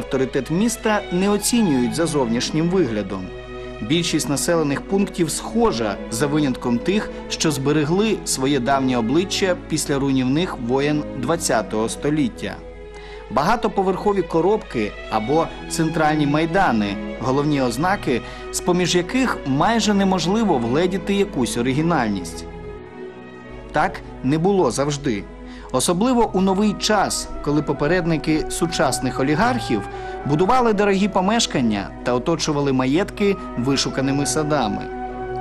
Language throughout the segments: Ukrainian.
Авторитет міста не оцінюють за зовнішнім виглядом. Більшість населених пунктів схожа за винятком тих, що зберегли своє давнє обличчя після руйнівних воєн ХХ століття. Багатоповерхові коробки або центральні майдани головні ознаки, з поміж яких майже неможливо вгледіти якусь оригінальність. Так не було завжди. Особливо у новий час, коли попередники сучасних олігархів будували дорогі помешкання та оточували маєтки вишуканими садами.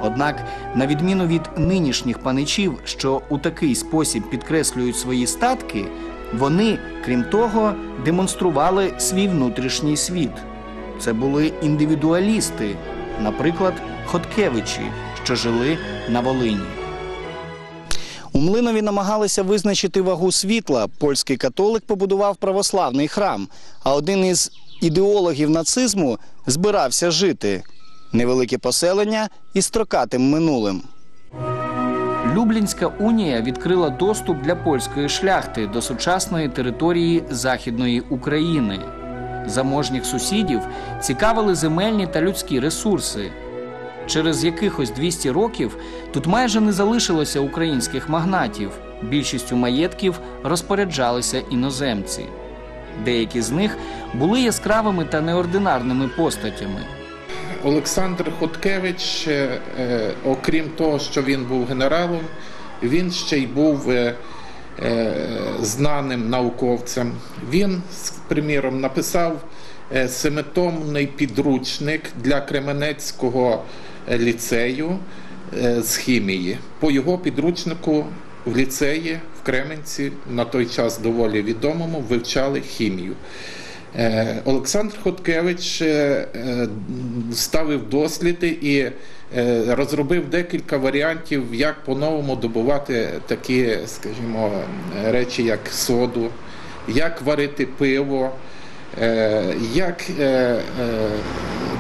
Однак, на відміну від нинішніх паничів, що у такий спосіб підкреслюють свої статки, вони, крім того, демонстрували свій внутрішній світ. Це були індивідуалісти, наприклад, Хоткевичі, що жили на Волині. У Млинові намагалися визначити вагу світла. Польський католик побудував православний храм, а один із ідеологів нацизму збирався жити. Невелике поселення із строкатим минулим. Люблінська унія відкрила доступ для польської шляхти до сучасної території Західної України. Заможніх сусідів цікавили земельні та людські ресурси. Через якихось 200 років тут майже не залишилося українських магнатів. Більшістю маєтків розпоряджалися іноземці. Деякі з них були яскравими та неординарними постатями. Олександр Хоткевич, е, е, окрім того, що він був генералом, він ще й був е, знаним науковцем. Він, приміром, написав семитомний підручник для Кременецького ліцею е, з хімії. По його підручнику в ліцеї в Кременці на той час доволі відомому вивчали хімію. Е, Олександр Хоткевич е, е, ставив досліди і е, розробив декілька варіантів, як по-новому добувати такі, скажімо, речі, як соду, як варити пиво, е, як е, е,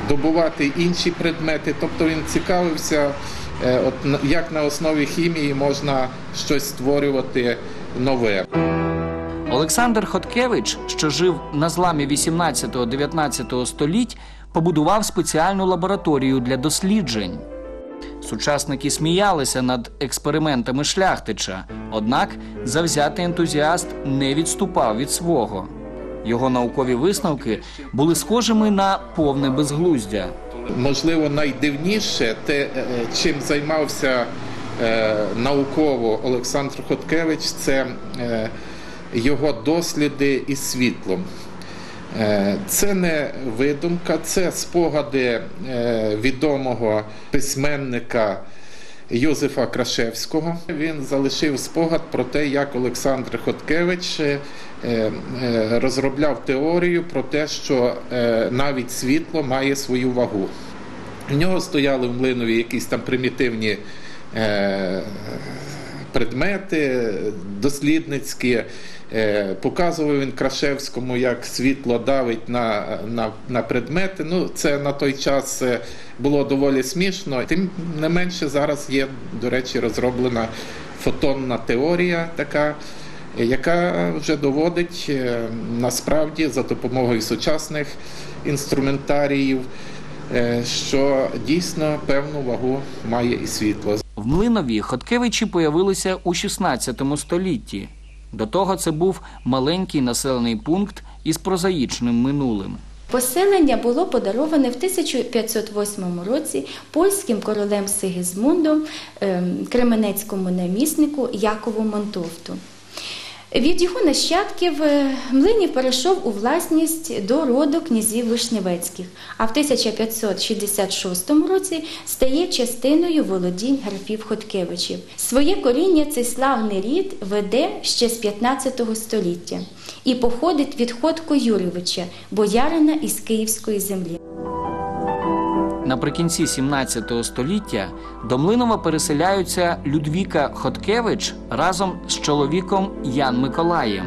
добувати інші предмети. Тобто він цікавився, е, от, як на основі хімії можна щось створювати нове. Олександр Хоткевич, що жив на зламі 18-19 століть, побудував спеціальну лабораторію для досліджень. Сучасники сміялися над експериментами шляхтича, однак завзятий ентузіаст не відступав від свого. Його наукові висновки були схожими на повне безглуздя. Можливо, найдивніше те, е, чим займався е, науково Олександр Хоткевич, це е, його досліди із світлом. Це не видумка, це спогади відомого письменника Йозефа Крашевського. Він залишив спогад про те, як Олександр Хоткевич е, е, розробляв теорію про те, що е, навіть світло має свою вагу. У нього стояли в млинові якісь там примітивні предмети дослідницькі. Е, Показував він Крашевському, як світло давить на, на, на предмети. Ну, це на той час е, було доволі смішно. Тим не менше, зараз є, до речі, розроблена фотонна теорія така, яка вже доводить е, насправді за допомогою сучасних інструментаріїв, що дійсно певну вагу має і світло. В Млинові Хоткевичі появилися у 16 столітті. До того це був маленький населений пункт із прозаїчним минулим. Поселення було подароване в 1508 році польським королем Сигізмундом ем, кременецькому наміснику Якову Монтовту. Від його нащадків е, Млинів перейшов у власність до роду князів Вишневецьких, а в 1566 році стає частиною володінь графів Хоткевичів. Своє коріння цей славний рід веде ще з 15 століття і походить від Ходко Юрійовича, боярина із Київської землі. Наприкінці 17 століття до Млинова переселяються Людвіка Хоткевич разом з чоловіком Ян Миколаєм.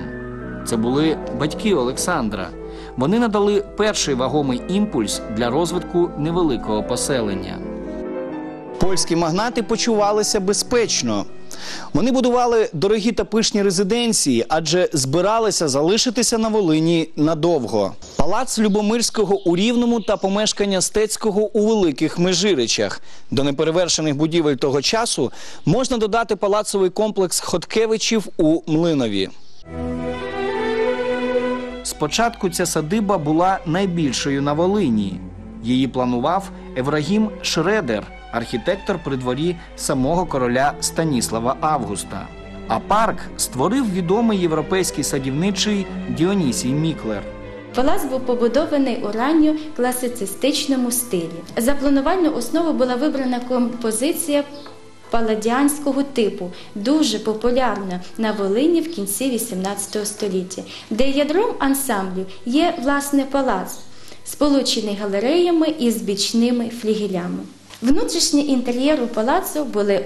Це були батьки Олександра. Вони надали перший вагомий імпульс для розвитку невеликого поселення. Польські магнати почувалися безпечно. Вони будували дорогі та пишні резиденції, адже збиралися залишитися на Волині надовго. Палац Любомирського у Рівному та помешкання Стецького у Великих Межиричах. До неперевершених будівель того часу можна додати палацовий комплекс Хоткевичів у Млинові. Спочатку ця садиба була найбільшою на Волині. Її планував Еврагім Шредер, архітектор при дворі самого короля Станіслава Августа. А парк створив відомий європейський садівничий Діонісій Міклер. Палац був побудований у ранньо класицистичному стилі. За планувальну основу була вибрана композиція паладіанського типу, дуже популярна на Волині в кінці XVIII століття, де ядром ансамблю є власне палац, сполучений галереями із бічними флігелями. Внутрішні інтер'єри палацу були,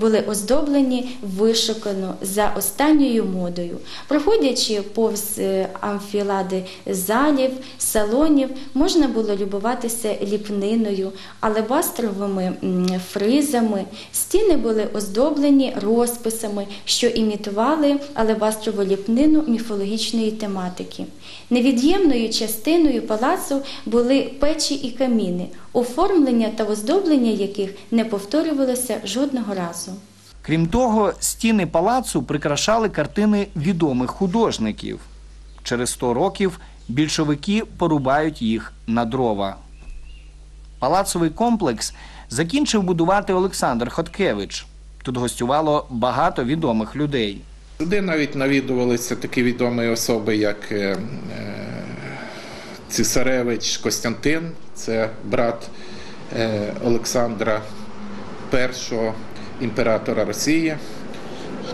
були оздоблені вишукано за останньою модою. Проходячи повз е, амфілади залів, салонів, можна було любуватися ліпниною, алебастровими фризами. Стіни були оздоблені розписами, що імітували алебастрову ліпнину міфологічної тематики. Невід'ємною частиною палацу були печі і каміни, оформлення та оздоблення яких не повторювалося жодного разу. Крім того, стіни палацу прикрашали картини відомих художників. Через 100 років більшовики порубають їх на дрова. Палацовий комплекс закінчив будувати Олександр Хоткевич. Тут гостювало багато відомих людей. Туди навіть навідувалися такі відомі особи, як е, е, Цісаревич Костянтин, це брат е, Олександра І, імператора Росії.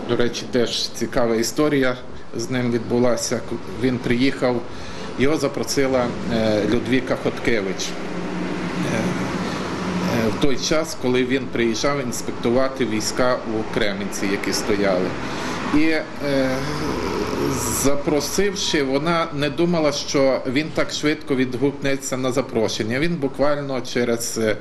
До речі, теж цікава історія з ним відбулася. Він приїхав, його запросила е, Людвіка Хоткевич. Е, в той час, коли він приїжджав інспектувати війська у Кременці, які стояли. І запросивши, вона не думала, що він так швидко відгукнеться на запрошення. Він буквально через е,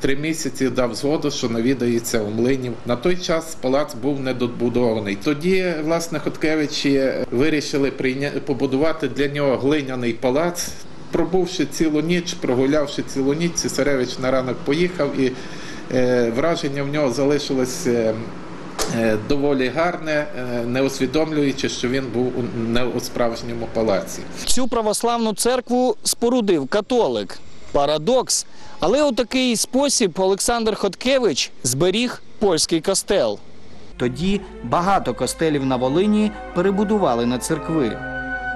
три місяці дав згоду, що навідається у млинів. На той час палац був недобудований. Тоді, власне, Хоткевичі вирішили прийня... побудувати для нього глиняний палац. Пробувши цілу ніч, прогулявши цілу ніч, Цесаревич на ранок поїхав, і е, враження в нього залишилось е, е, доволі гарне, е, не усвідомлюючи, що він був у, не у справжньому палаці. Цю православну церкву спорудив католик. Парадокс. Але у такий спосіб Олександр Хоткевич зберіг польський костел. Тоді багато костелів на Волині перебудували на церкви.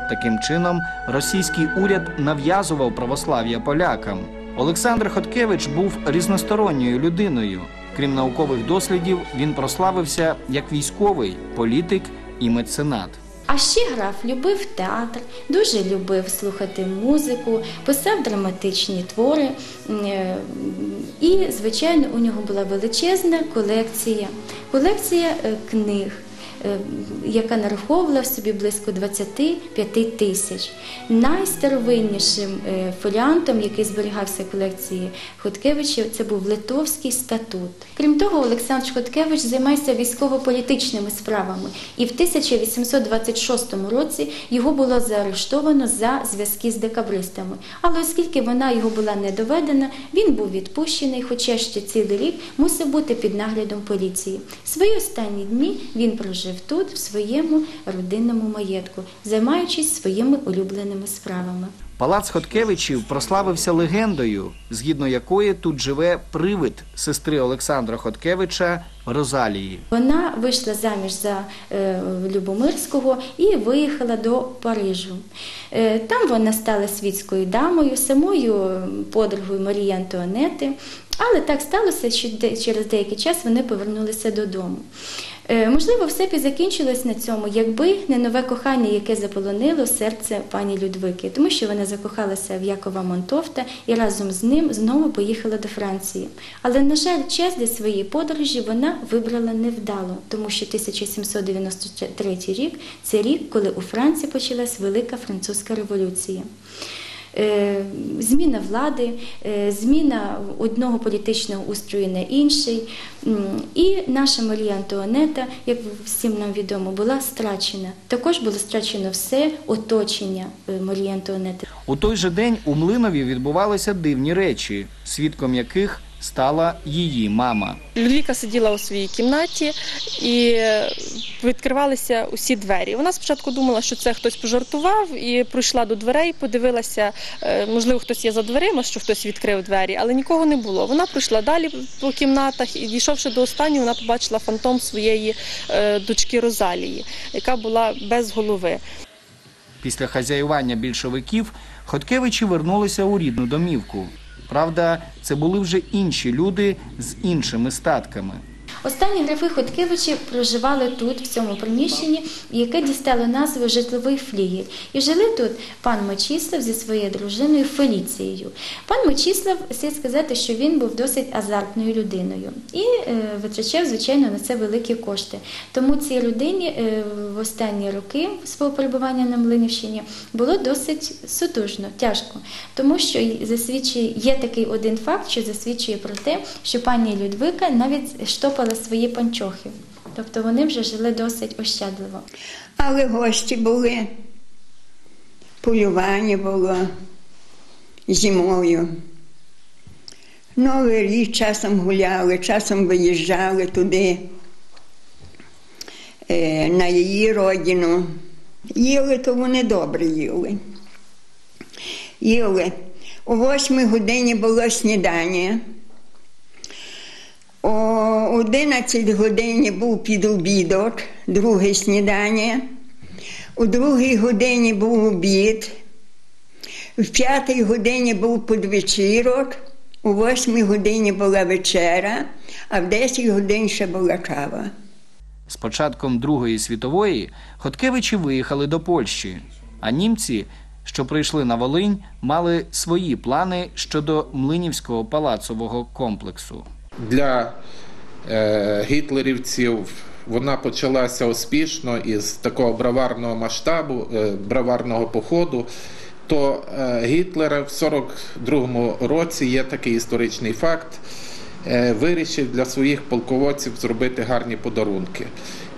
Таким чином, російський уряд нав'язував православ'я полякам. Олександр Хоткевич був різносторонньою людиною. Крім наукових дослідів, він прославився як військовий, політик і меценат. А ще граф любив театр, дуже любив слухати музику, писав драматичні твори. е, І, звичайно, у нього була величезна колекція, колекція е, книг. Е, Яка нараховувала в собі близько 25 тисяч. Найстаровиннішим е, фоліантом, який зберігався в колекції Хоткевичів, це був Литовський статут. Крім того, Олександр Хоткевич займався військово-політичними справами, і в 1826 році його було заарештовано за зв'язки з декабристами. Але оскільки вона його була не доведена, він був відпущений, хоча ще цілий рік мусив бути під наглядом поліції. Свої останні дні він прожив тут, в своєму родинному маєтку, займаючись своїми улюбленими справами. Палац Хоткевичів прославився легендою, згідно якої тут живе привид сестри Олександра Хоткевича Розалії. Вона вийшла заміж за е, Любомирського і виїхала до Парижу. Е, там вона стала світською дамою, самою подругою Марії Антуанети. Але так сталося, що через деякий час вони повернулися додому. Е, Можливо, все б і закінчилось на цьому, якби не нове кохання, яке заполонило серце пані Людвики, тому що вона закохалася в Якова Монтофта і разом з ним знову поїхала до Франції. Але, на жаль, час для своєї подорожі вона вибрала невдало, тому що 1793 рік це рік, коли у Франції почалась Велика Французька революція. Е, зміна влади, е, зміна одного політичного устрою на інший. І наша Марія Антуанета, як всім нам відомо, була страчена. Також було страчено все оточення е, Марії Антуанети. У той же день у Млинові відбувалися дивні речі, свідком яких стала її мама. Людвіка сиділа у своїй кімнаті і е, відкривалися усі двері. Вона спочатку думала, що це хтось пожартував, і пройшла до дверей, подивилася, е, можливо, хтось є за дверима, що хтось відкрив двері, але нікого не було. Вона пройшла далі по кімнатах і, дійшовши до останньої, вона побачила фантом своєї е, дочки Розалії, яка була без голови. Після хазяювання більшовиків Хоткевичі вернулися у рідну домівку. Правда, це були вже інші люди з іншими статками. Останні графи Хоткевичі проживали тут, в цьому приміщенні, яке дістало назву житловий флігель. І жили тут пан Мочіслав зі своєю дружиною Феліцією. Пан Мочіслав, слід сказати, що він був досить азартною людиною і е, витрачав, звичайно, на це великі кошти. Тому цій людині е, в останні роки свого перебування на Млинівщині було досить сутужно, тяжко, тому що засвідчує є такий один факт, що засвідчує про те, що пані Людвика навіть штопала свої панчохи. Тобто вони вже жили досить ощадливо. Але гості були, полювання було зимою. Новий рік часом гуляли, часом виїжджали туди, е, на її родину. Їли, то вони добре їли. Їли. О восьмій годині було снідання. О 11 годині був підобідок, друге снідання. У другій годині був обід, в п'ятій годині був подвечірок, у восьмій годині була вечеря, а в 10 годин ще була кава. З початком Другої світової Хоткевичі виїхали до Польщі, а німці, що прийшли на Волинь, мали свої плани щодо Млинівського палацового комплексу. Для е, гітлерівців вона почалася успішно із такого браварного масштабу, е, браварного походу. То е, Гітлер в 42-му році є такий історичний факт. Вирішив для своїх полководців зробити гарні подарунки.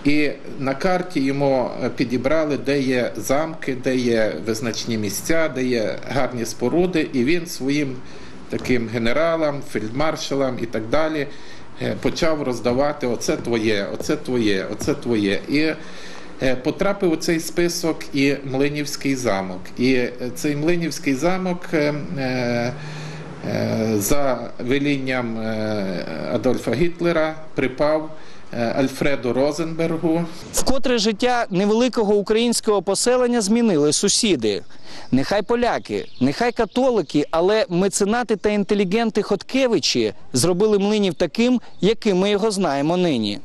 І на карті йому підібрали, де є замки, де є визначні місця, де є гарні споруди, і він своїм таким генералам, фельдмаршалам і так далі е, почав роздавати оце твоє, оце твоє, оце твоє. І е, потрапив у цей список і Млинівський замок. І е, цей Млинівський замок. За велінням Адольфа Гітлера припав Альфреду Розенбергу, Вкотре життя невеликого українського поселення змінили сусіди. Нехай поляки, нехай католики, але меценати та інтелігенти Хоткевичі зробили млинів таким, яким ми його знаємо нині.